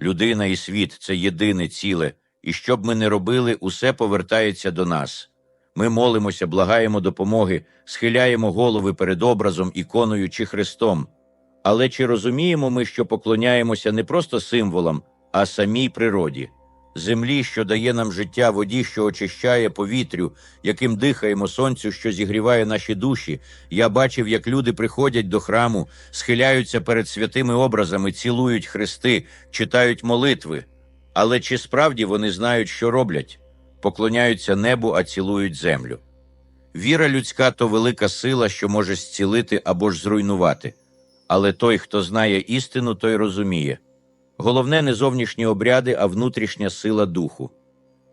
Людина і світ це єдине ціле, і що б ми не робили, усе повертається до нас. Ми молимося, благаємо допомоги, схиляємо голови перед образом, іконою чи Христом. Але чи розуміємо ми, що поклоняємося не просто символам, а самій природі, землі, що дає нам життя, воді, що очищає повітрю, яким дихаємо сонцю, що зігріває наші душі. Я бачив, як люди приходять до храму, схиляються перед святими образами, цілують хрести, читають молитви. Але чи справді вони знають, що роблять? Поклоняються небу, а цілують землю. Віра людська то велика сила, що може зцілити або ж зруйнувати. Але той, хто знає істину, той розуміє. Головне не зовнішні обряди, а внутрішня сила духу.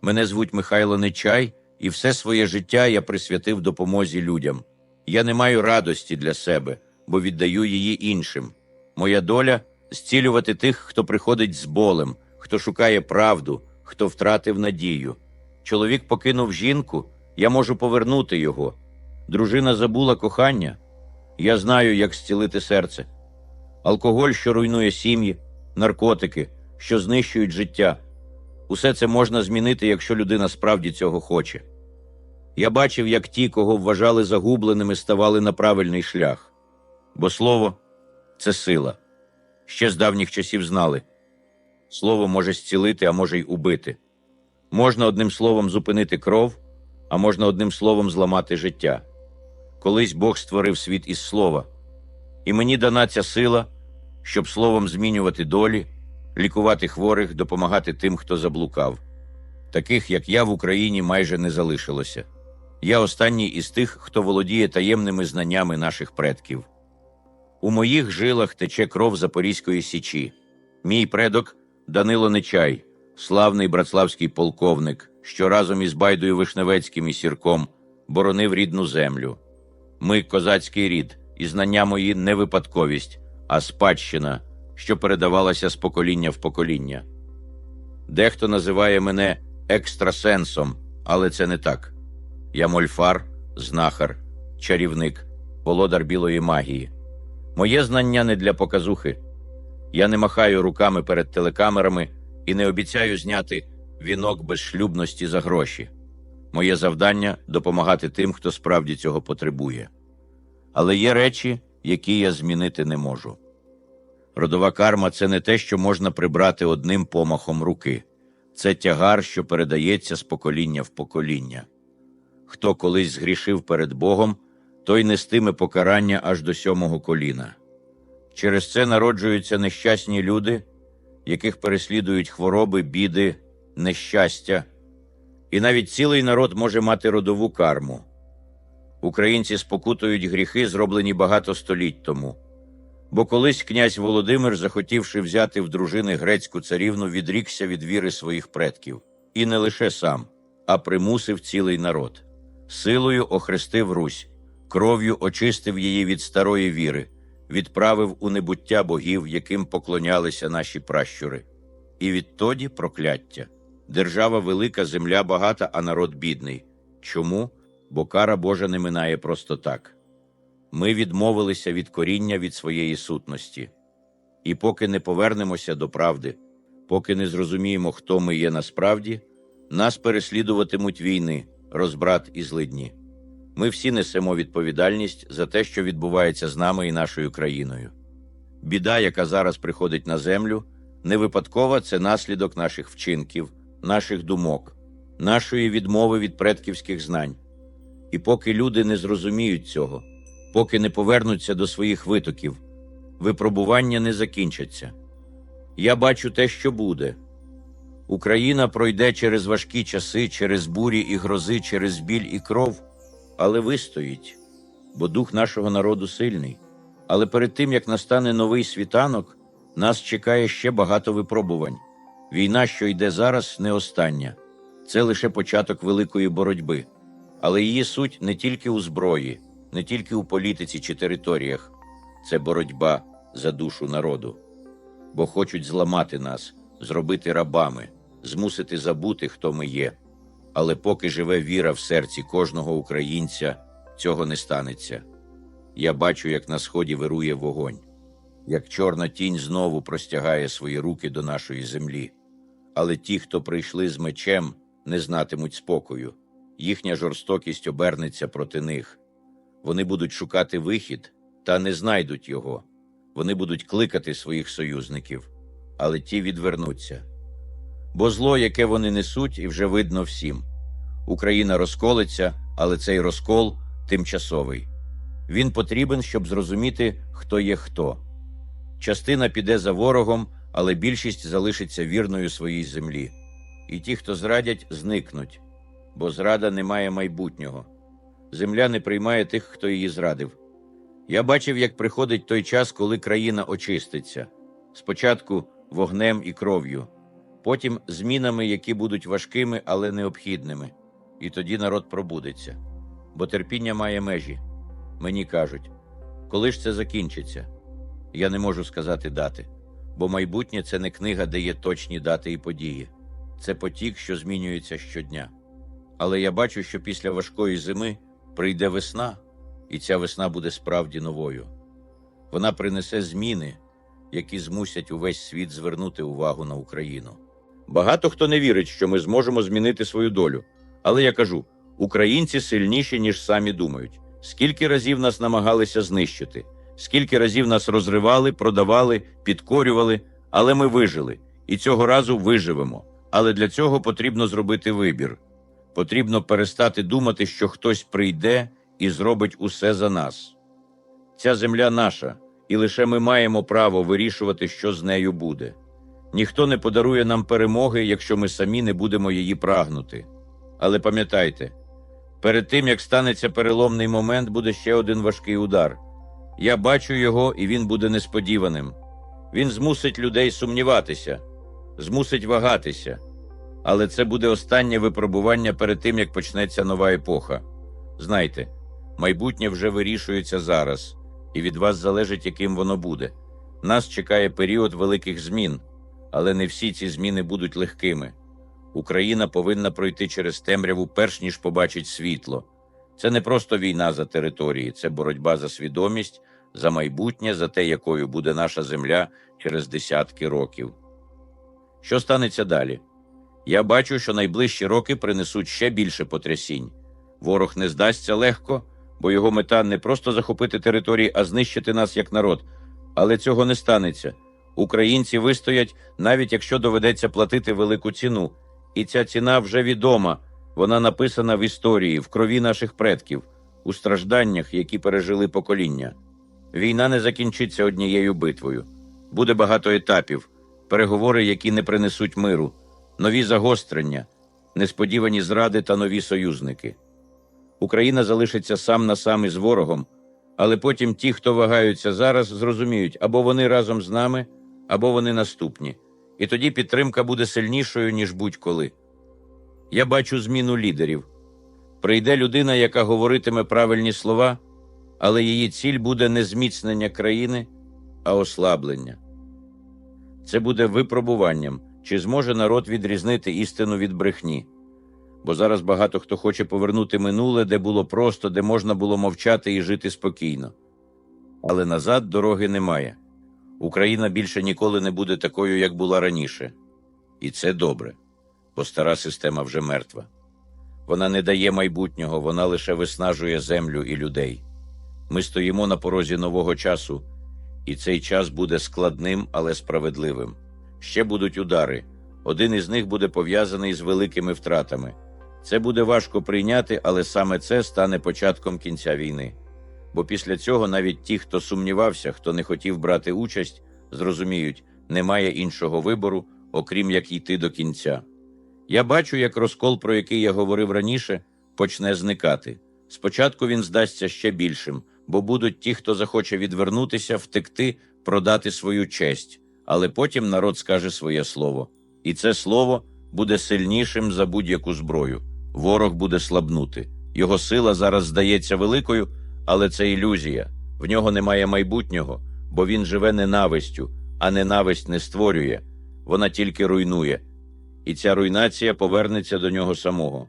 Мене звуть Михайло Нечай, і все своє життя я присвятив допомозі людям. Я не маю радості для себе, бо віддаю її іншим. Моя доля зцілювати тих, хто приходить з болем, хто шукає правду, хто втратив надію. Чоловік покинув жінку, я можу повернути його. Дружина забула кохання. Я знаю, як зцілити серце. Алкоголь, що руйнує сім'ї, наркотики, що знищують життя. Усе це можна змінити, якщо людина справді цього хоче. Я бачив, як ті, кого вважали загубленими, ставали на правильний шлях. Бо слово це сила. Ще з давніх часів знали. Слово може зцілити, а може й убити. Можна одним словом зупинити кров, а можна одним словом зламати життя. Колись Бог створив світ із слова, і мені дана ця сила, щоб словом змінювати долі, лікувати хворих, допомагати тим, хто заблукав. Таких, як я в Україні, майже не залишилося. Я останній із тих, хто володіє таємними знаннями наших предків. У моїх жилах тече кров Запорізької січі. Мій предок Данило Нечай, славний братславський полковник, що разом із Байдою Вишневецьким і Сірком боронив рідну землю. Ми козацький рід, і знання мої не випадковість, а спадщина, що передавалася з покоління в покоління. Дехто називає мене екстрасенсом, але це не так. Я мольфар, знахар, чарівник, володар білої магії. Моє знання не для показухи. Я не махаю руками перед телекамерами і не обіцяю зняти вінок безшлюбності за гроші. Моє завдання допомагати тим, хто справді цього потребує. Але є речі, які я змінити не можу. Родова карма це не те, що можна прибрати одним помахом руки, це тягар, що передається з покоління в покоління. Хто колись згрішив перед Богом, той нестиме покарання аж до сьомого коліна. Через це народжуються нещасні люди, яких переслідують хвороби, біди, нещастя, і навіть цілий народ може мати родову карму. Українці спокутують гріхи, зроблені багато століть тому. Бо колись князь Володимир, захотівши взяти в дружини грецьку царівну, відрікся від віри своїх предків, і не лише сам, а примусив цілий народ. Силою охрестив Русь, кров'ю очистив її від старої віри, відправив у небуття богів, яким поклонялися наші пращури. І відтоді прокляття. Держава велика, земля багата, а народ бідний. Чому? Бо кара Божа не минає просто так. Ми відмовилися від коріння від своєї сутності. І поки не повернемося до правди, поки не зрозуміємо, хто ми є насправді, нас переслідуватимуть війни, розбрат і злидні. Ми всі несемо відповідальність за те, що відбувається з нами і нашою країною. Біда, яка зараз приходить на землю, не випадкова це наслідок наших вчинків, наших думок, нашої відмови від предківських знань. І поки люди не зрозуміють цього, поки не повернуться до своїх витоків, випробування не закінчаться. Я бачу те, що буде. Україна пройде через важкі часи, через бурі і грози, через біль і кров, але вистоїть, бо дух нашого народу сильний. Але перед тим як настане новий світанок, нас чекає ще багато випробувань. Війна, що йде зараз, не остання, це лише початок великої боротьби. Але її суть не тільки у зброї, не тільки у політиці чи територіях, це боротьба за душу народу. Бо хочуть зламати нас, зробити рабами, змусити забути, хто ми є. Але поки живе віра в серці кожного українця, цього не станеться. Я бачу, як на сході вирує вогонь. як чорна тінь знову простягає свої руки до нашої землі. Але ті, хто прийшли з мечем, не знатимуть спокою. Їхня жорстокість обернеться проти них. Вони будуть шукати вихід та не знайдуть його. Вони будуть кликати своїх союзників, але ті відвернуться. Бо зло, яке вони несуть, і вже видно всім. Україна розколиться, але цей розкол тимчасовий. Він потрібен, щоб зрозуміти, хто є хто. Частина піде за ворогом, але більшість залишиться вірною своїй землі. І ті, хто зрадять, зникнуть, бо зрада не має майбутнього. Земля не приймає тих, хто її зрадив. Я бачив, як приходить той час, коли країна очиститься спочатку вогнем і кров'ю, потім змінами, які будуть важкими, але необхідними. І тоді народ пробудеться. Бо терпіння має межі. Мені кажуть, коли ж це закінчиться? Я не можу сказати дати, бо майбутнє це не книга, де є точні дати і події. Це потік, що змінюється щодня. Але я бачу, що після важкої зими прийде весна, і ця весна буде справді новою. Вона принесе зміни, які змусять увесь світ звернути увагу на Україну. Багато хто не вірить, що ми зможемо змінити свою долю. Але я кажу: українці сильніші, ніж самі думають. Скільки разів нас намагалися знищити, скільки разів нас розривали, продавали, підкорювали, але ми вижили, і цього разу виживемо. Але для цього потрібно зробити вибір. Потрібно перестати думати, що хтось прийде і зробить усе за нас. Ця земля наша, і лише ми маємо право вирішувати, що з нею буде. Ніхто не подарує нам перемоги, якщо ми самі не будемо її прагнути. Але пам'ятайте, перед тим як станеться переломний момент, буде ще один важкий удар. Я бачу його, і він буде несподіваним. Він змусить людей сумніватися, змусить вагатися. Але це буде останнє випробування перед тим, як почнеться нова епоха. Знайте, майбутнє вже вирішується зараз, і від вас залежить, яким воно буде. Нас чекає період великих змін, але не всі ці зміни будуть легкими. Україна повинна пройти через темряву, перш ніж побачить світло. Це не просто війна за території, це боротьба за свідомість, за майбутнє, за те, якою буде наша земля через десятки років. Що станеться далі? Я бачу, що найближчі роки принесуть ще більше потрясінь. Ворог не здасться легко, бо його мета не просто захопити території, а знищити нас як народ. Але цього не станеться. Українці вистоять, навіть якщо доведеться платити велику ціну. І ця ціна вже відома. Вона написана в історії, в крові наших предків, у стражданнях, які пережили покоління. Війна не закінчиться однією битвою. Буде багато етапів, переговори, які не принесуть миру, нові загострення, несподівані зради та нові союзники. Україна залишиться сам на сам із ворогом, але потім ті, хто вагаються зараз, зрозуміють, або вони разом з нами, або вони наступні. І тоді підтримка буде сильнішою, ніж будь-коли. Я бачу зміну лідерів. Прийде людина, яка говоритиме правильні слова, але її ціль буде не зміцнення країни, а ослаблення. Це буде випробуванням, чи зможе народ відрізнити істину від брехні. Бо зараз багато хто хоче повернути минуле, де було просто, де можна було мовчати і жити спокійно. Але назад дороги немає. Україна більше ніколи не буде такою, як була раніше. І це добре, бо стара система вже мертва. Вона не дає майбутнього, вона лише виснажує землю і людей. Ми стоїмо на порозі нового часу, і цей час буде складним, але справедливим. Ще будуть удари. Один із них буде пов'язаний з великими втратами. Це буде важко прийняти, але саме це стане початком кінця війни. Бо після цього навіть ті, хто сумнівався, хто не хотів брати участь, зрозуміють, немає іншого вибору, окрім як йти до кінця. Я бачу, як розкол, про який я говорив раніше, почне зникати. Спочатку він здасться ще більшим, бо будуть ті, хто захоче відвернутися, втекти, продати свою честь, але потім народ скаже своє слово. І це слово буде сильнішим за будь-яку зброю. Ворог буде слабнути. Його сила зараз здається великою, але це ілюзія. В нього немає майбутнього, бо він живе ненавистю, а ненависть не створює, вона тільки руйнує. І ця руйнація повернеться до нього самого.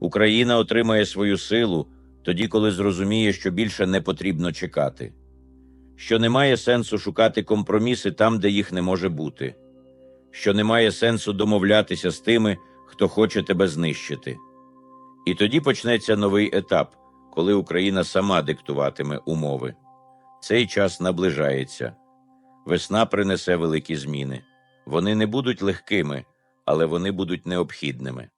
Україна отримає свою силу тоді, коли зрозуміє, що більше не потрібно чекати. Що немає сенсу шукати компроміси там, де їх не може бути, що немає сенсу домовлятися з тими, хто хоче тебе знищити. І тоді почнеться новий етап, коли Україна сама диктуватиме умови. Цей час наближається. Весна принесе великі зміни. Вони не будуть легкими, але вони будуть необхідними.